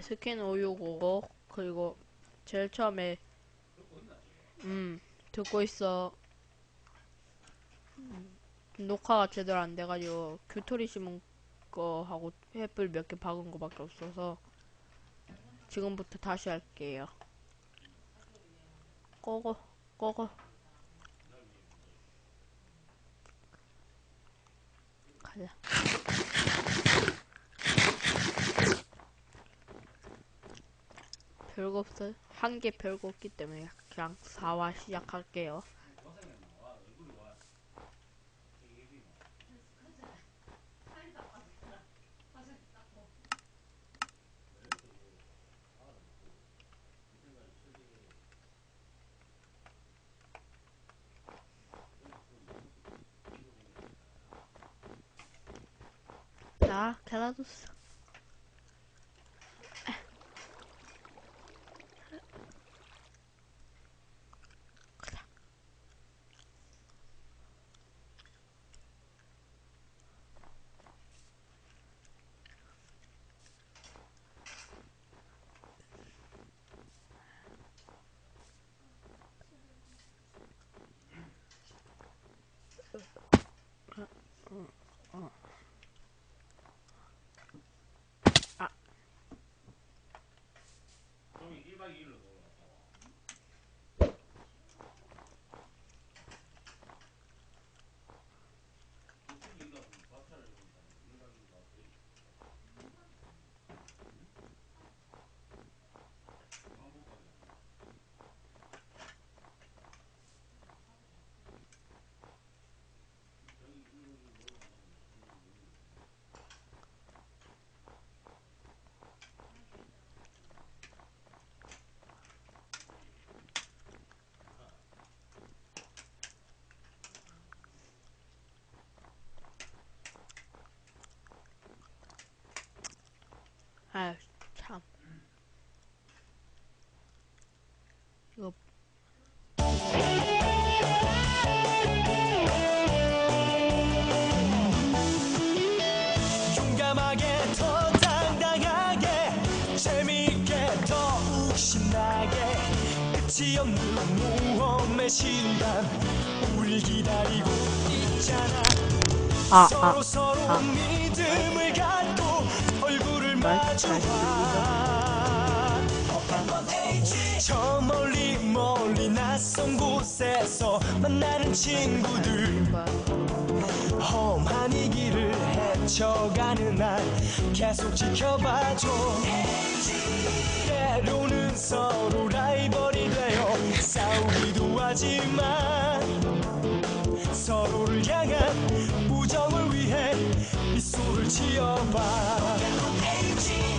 스킨 565 그리고 제일 처음에 음 듣고 있어. 음, 녹화가 제대로 안 돼가지고 규토리 심은 거 하고 횃불 몇 개 박은 거밖에 없어서 지금부터 다시 할게요. 꺼고 꺼고 가자 별거 없어요 한 개 별거 없기 때문에 그냥 4화 시작할게요 자, 갤라도스. 끝이 없는 모험의 시간 우릴 기다리고 있잖아. 아, 서로 아, 서로 아. 믿음을 갖고 얼굴을 마주봐. 저 멀리 멀리 낯선 곳에서 만나는 친구들. 험한 이 길을 헤쳐가는 날 계속 지켜봐줘. 때로는 서로 라이벌이 되어 싸우기도 하지만 서로를 향한 우정을 위해 미소를 지어봐.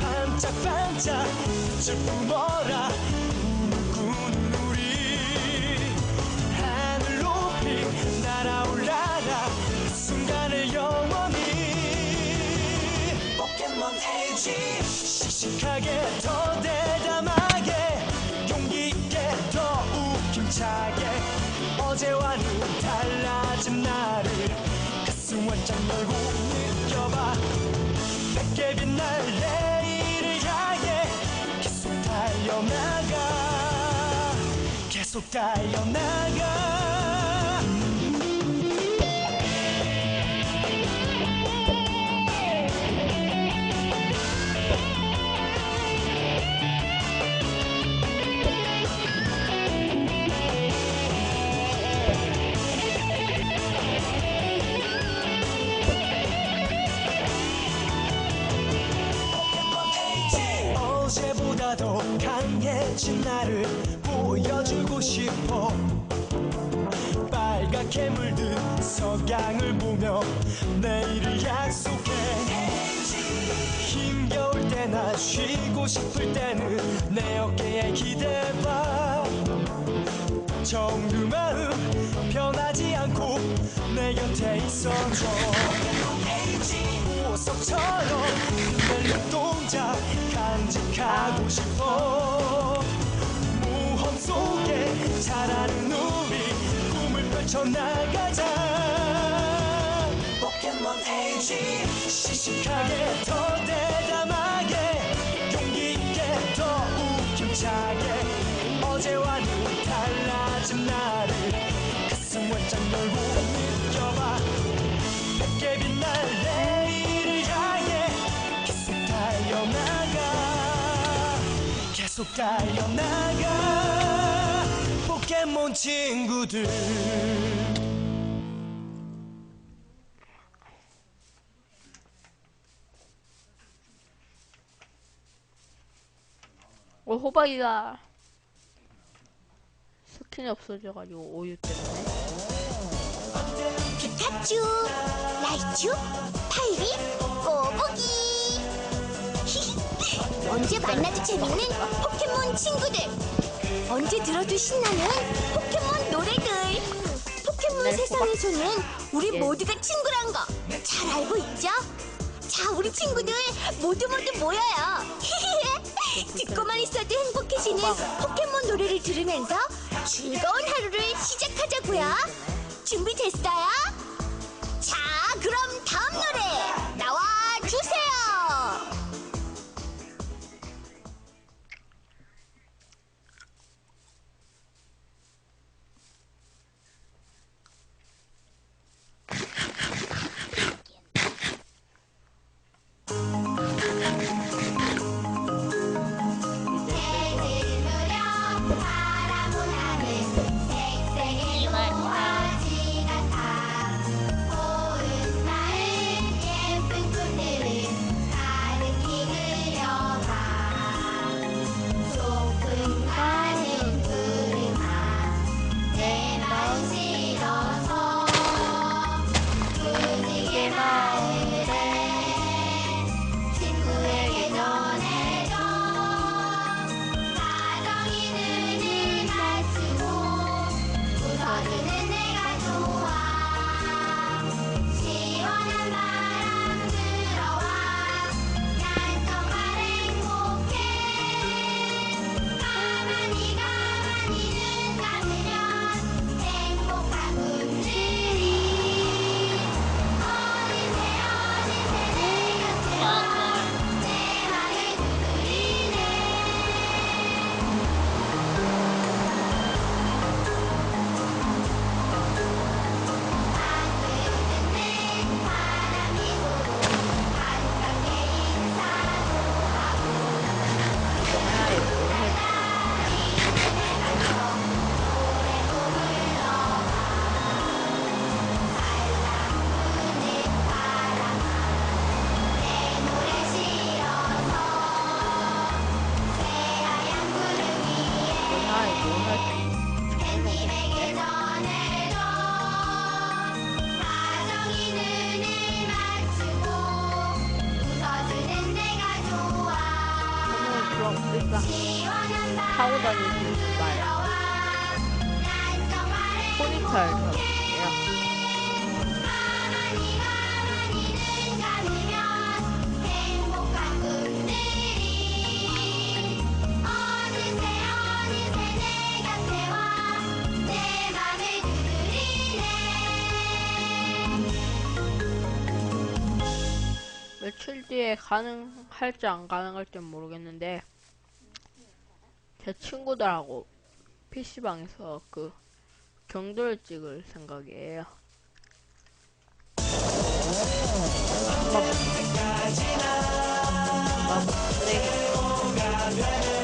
반짝반짝 빛을 뿜어라 씩씩하게 더 대담하게 용기 있게 더 웃김차게. 어제와는 달라진 나를 가슴 활짝 열고 느껴봐. 밝게 빛날 내일을 향해 계속 달려나가 계속 달려나가 강해진 나를 보여주고 싶어. 빨갛게 물든 석양을 보며 내일을 약속해. 힘겨울 때나 쉬고 싶을 때는 내 어깨에 기대봐. 정그 마음 변하지 않고 내 곁에 있어줘. 보석처럼 내 눈동자 간직하고 싶어 잘하는 우리 꿈을 펼쳐나가자. 포켓몬 에이지 시식하게 더 대담하게 용기 있게 더 웃김차게. 어제와는 달라진 나를 가슴 활짝 열고 느껴봐. 밝게 빛날 내일을 향해 계속 달려나가 계속 달려나가. 포켓몬 친구들 어, 호박이가 스킨이 없어져가지고 오유 때문에. 피카츄, 라이츄, 파이리, 꼬부기. 언제 만나도 재밌는 포켓몬 친구들. 언제 들어도 신나는 포켓몬 노래들. 포켓몬 네, 세상에서는 우리 예. 모두가 친구란 거 잘 알고 있죠? 자, 우리 친구들 모두 모두 모여요. 듣고만 있어도 행복해지는 포켓몬 노래를 들으면서 즐거운 하루를 시작하자고요. 준비됐어요? 자, 그럼 가능할지 안 가능할지 모르겠는데 제 친구들하고 PC방에서 그 경도를 찍을 생각이에요. 막 네. 자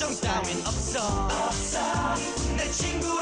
걱정 따윈 없어. 내 친구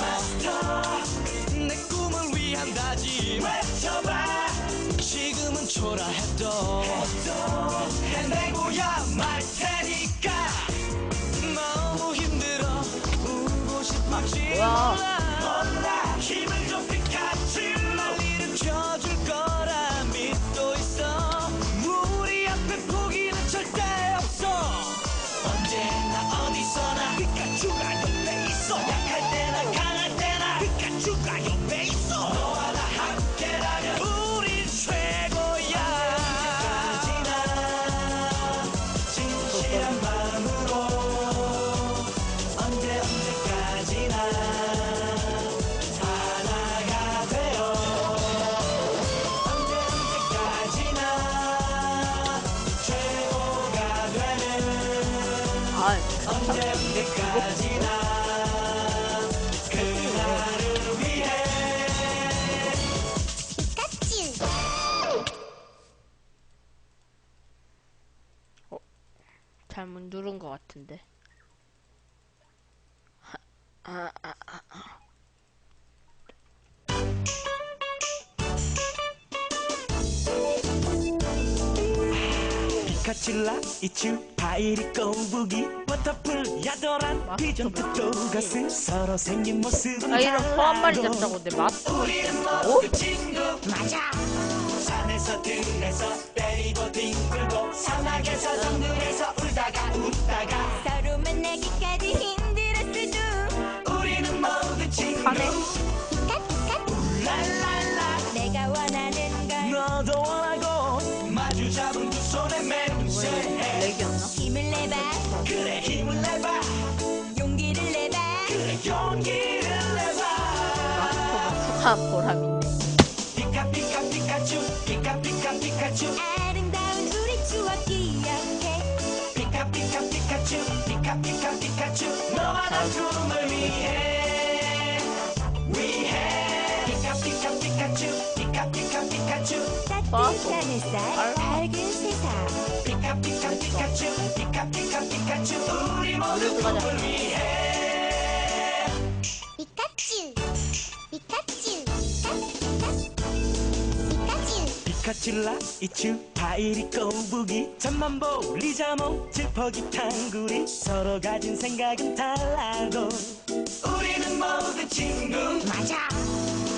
마스터. 내 꿈을 위한 다짐. 외쳐봐. 지금은 초라해도. 해내고야 말 테니까. 너무 힘들어. 울고 싶었지 몰라 몰라 힘을 좀 아, 피카츄 잘못 누른 것 같은데. 아, 아, 아, 아. 피카츄 라 이츄 파이리 꼬부기 워터풀 야도란 피전 뜻도 가슴 서로 생긴 모습은 아, 이런 소한 마리 잡자고 내 마스크 우리는 모두 친구. 맞아. 산에서 들에서 때리고 뒹굴고 사막에서 정글에서 울다가 웃다가 서로 만나기까지 힘들었어도 우리는 모두 친구 내봐. 그래 힘을 내봐. 용기를 내봐. 그래 용기를 내봐. 축하한 보람있네. 피카 피카 피카츄. 피카 피카 피카츄. 아름다운 우리 추억 기억해. 피카 피카 피카츄. 피카 피카 피카츄. 너와 나 꿈을 위해. 위해. 피카 피카 피카츄. 피카 피카 피카츄. 따뜻한 햇살 밝은 세상. 피카 피카 피카츄. 피카 피카 꿈을 위해 피카츄. 피카츄. 피카츄. 피카츄라 이츄 파이리 꼬부기 잠만보 리자몽 질퍽이 탕구리 서로 가진 생각은 달라도 우리는 모두 친구. 맞아.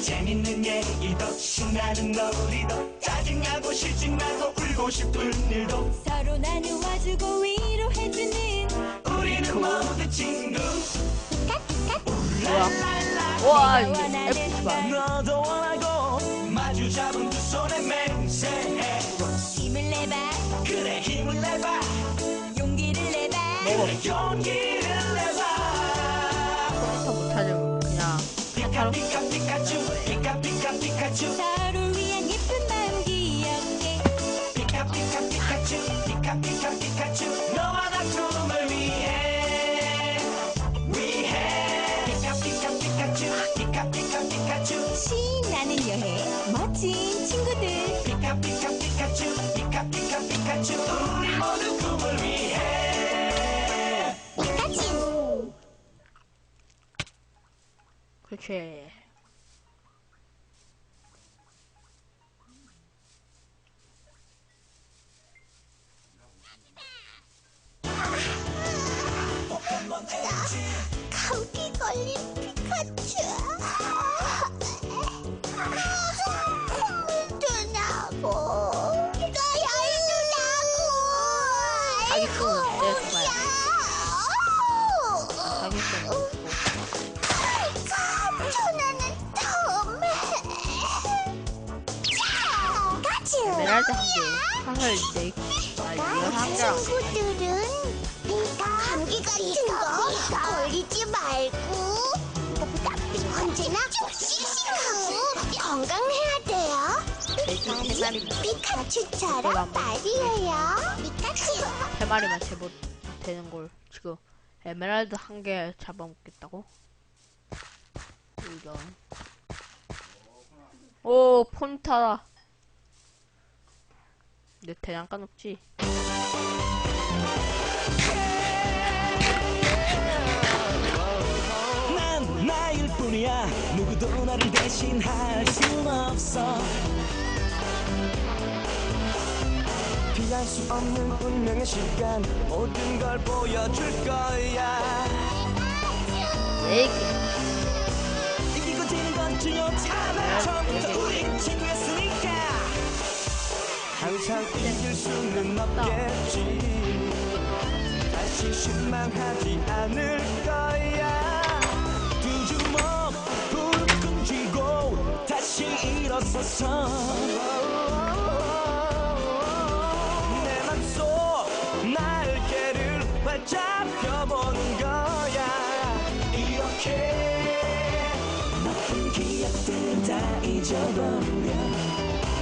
재밌는 얘기도 신나는 놀이도 짜증나고 실증나고 울고 싶은 일도 서로 나누어주고 위로해주는 우리는 모두 친구. 뭐야? 와, 원하는 F 봐. 너도 원하고 마주 잡은 두 손에 맹세해. 힘을 내봐. 그래 힘을 내봐. 용기를 내봐. 용기를 내봐. 못하려면 그냥 피카 그 피카츄처럼 말이에요. 피카츄. 세 마리만 제법 되는 걸 지금 에메랄드 한 개 잡아먹겠다고? 이런. 오 폰타다. 내 대장간 없지? 난 나일 뿐이야 누구도 나를 대신할 순 없어 피할 수 없는 운명의 시간. 모든 걸 보여줄 거야. 얘기. 이기고 지는 건 중요찮아 처음부터 우린 친구였으니까. 항상 이길 수는 없겠지. 다시 실망하지 않을 거야. 두 주먹 부르끈 쥐고 다시 일어서서 잊어버려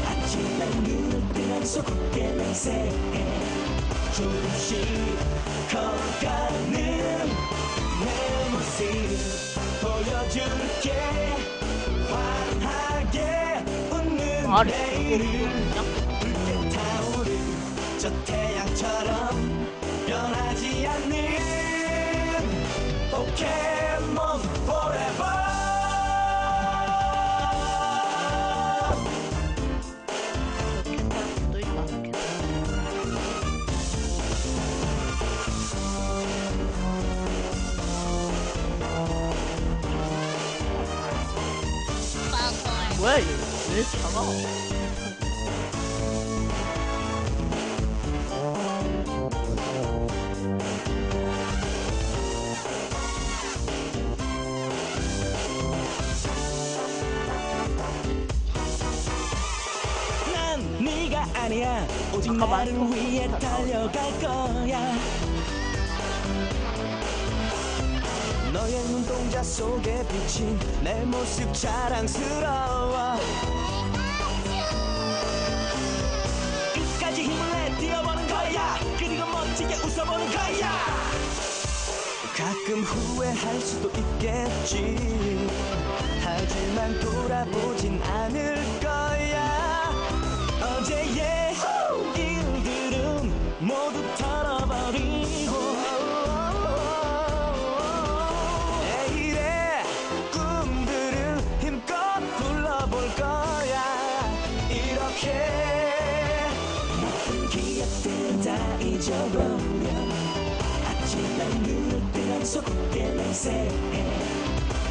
아침에 눈을 뜨면서 굳게 맹세해 조금씩 커가는 내 모습 보여줄게 환하게 웃는 내일을 붉게 타오른 저 태양처럼 변하지 않는 포켓몬 뭐야 이거? 왜 작아? 난 네가 아니야 오직 아까 나를 위해 거 달려갈 거야 너의 눈동자 속에 비친 내 모습 자랑스러워 가끔 후회할 수도 있겠지. 하지만 돌아보진 않을 거야. 어제의 맹세해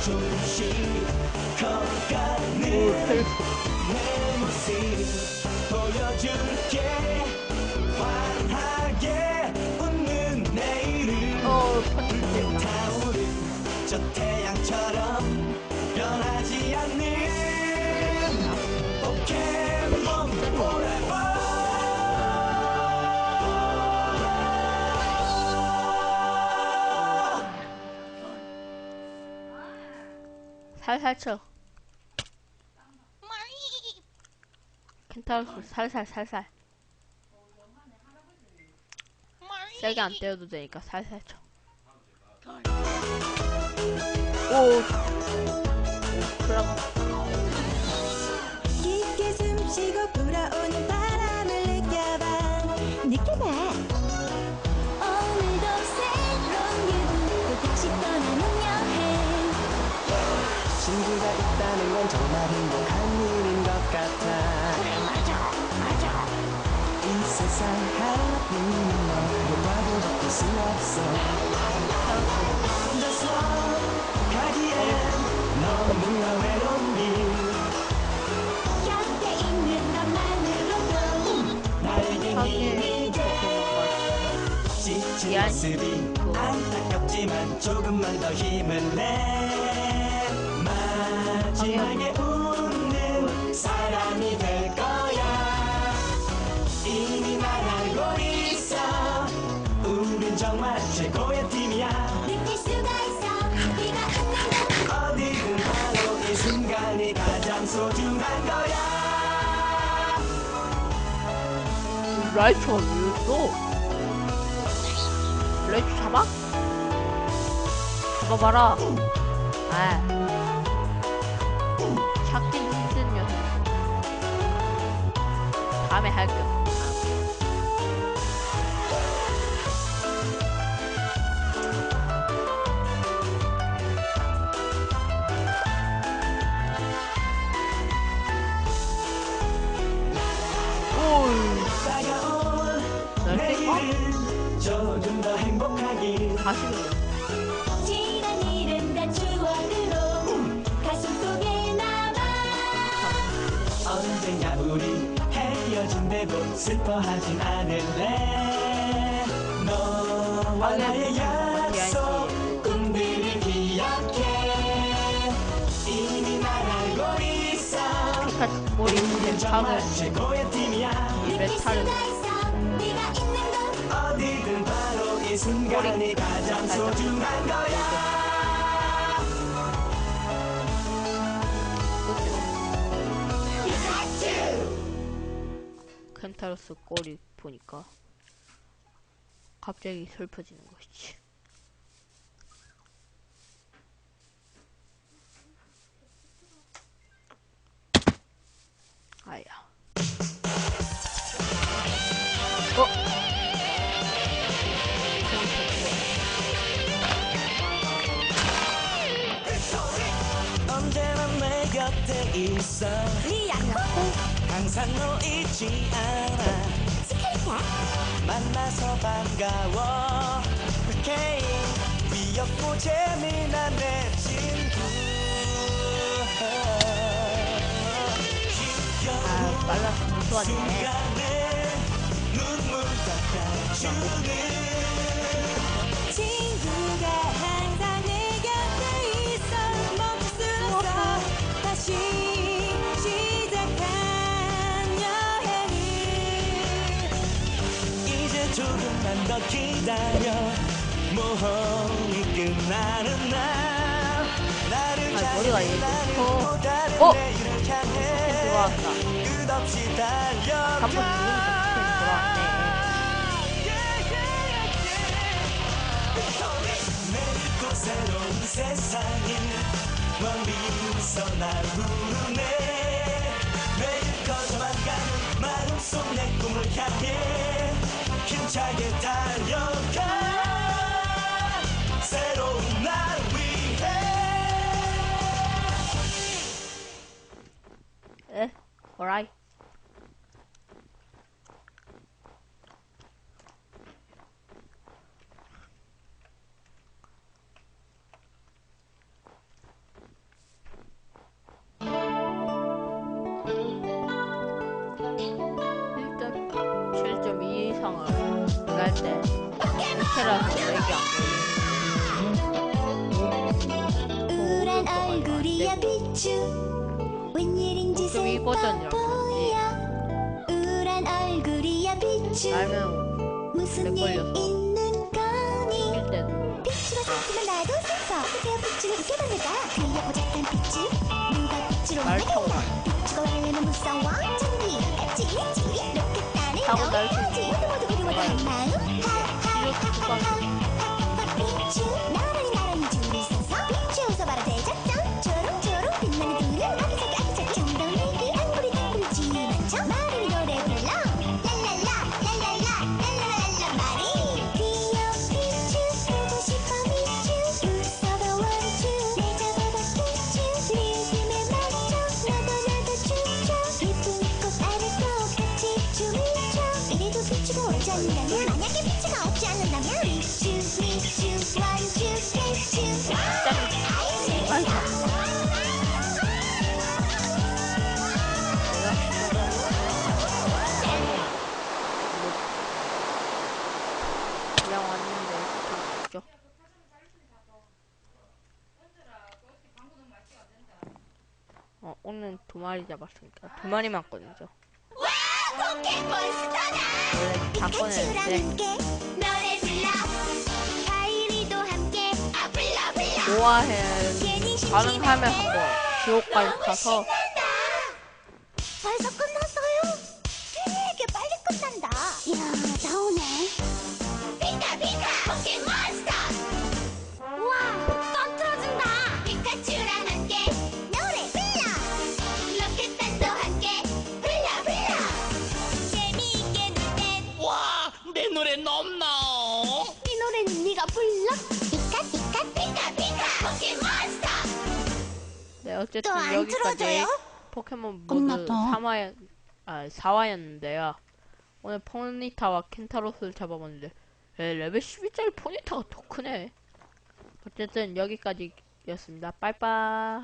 조금씩 커가는 내 모습 보여줄게. 환하게 살살 쳐. 켄타우스 살살 살살. 세게 안 때려도 되니까 살살 쳐. 오. 오, 그럼 깊게 숨 쉬고 불어오는 바람을 느껴봐 느껴봐 건 정말 행복한 일인 것 같아. 그래 맞아 맞아. 이 세상 하나뿐인 너무봐도 바꿀 수 없어. 혼자서 가기엔 너무나 일 곁에 있는 것만으로도 나에게 힘이 돼 지친. 모습이 안타깝지만 조금만 더 힘을 내 마지막에 웃는 사람이 될 거야 이미 날 알고 있어 우린 정말 최고의 팀이야 느낄 수가 있어 네가 웃는 것 어디든 바로 이 순간이 가장 소중한 거야 라이트가 왜였어? 라이트 잡아? 잡아봐라. 아. 찾기 힘든 녀석. 다음에 할게. 오, 헤어진대도 슬퍼하진 않을래. 너와 나의 약속 꿈들을 기억해. 이미 날 알고 있어 우린 정말 최고의 팀이야. 이 느낄 메탈은 수가 있어 네가 있는 곳 어디든 바로 이 순간이 가장 소중한 거야 켄타로스 꼬리 보니까 갑자기 슬퍼지는 것이지. 아야. 곁에 있어. 리아코 항상 너 잊지 않아. 스카이타 만나서 반가워. 오케이 귀엽고 재미난 내 친구. 아, 빨라서 무서웠네. 순간에 눈물 닦아주는 조금만 더 기다려. 모험이 끝나는 날. 나를 아, 머리가 이렇게. 또 다른 어? 내일을 향해 들어왔다. 끝없이 달려가. 새로운 세상이 멀리서 날 부르네. 매일 커져만 가는 마음속 내 꿈을 향해 힘차게 달려가 새로운 날 위해 에? alright. 갈때 테라서 맥이 안 우울한 얼굴이야 비추. 웬일인지 좀이 버전이라고 보여 우울한 얼굴이야 비추. 알면 무슨 일. 있는 거니? 비추가 슬프면 나도 슬퍼 어떻게 비추를 웃게 만들까? 귀엽고 작은 비추. 누가 비추로 타고? 비추가 원래는 무서워? 장비 같이 지리 로켓단을 Thank you. 마리 잡았으니까. 두 마리만 꺼내죠. 포켓몬 스터다 원래 다 꺼내는데 좋아해 가능하면 심심한데 한번 지옥까지 가서 벌써 끝났 어쨌든 여기까지 틀어줘요? 포켓몬 모드 3화, 아, 4화였는데요. 오늘 포니타와 켄타로스를 잡아봤는데, 에, 레벨 12짜리 포니타가 더 크네. 어쨌든 여기까지였습니다. 빠이빠이.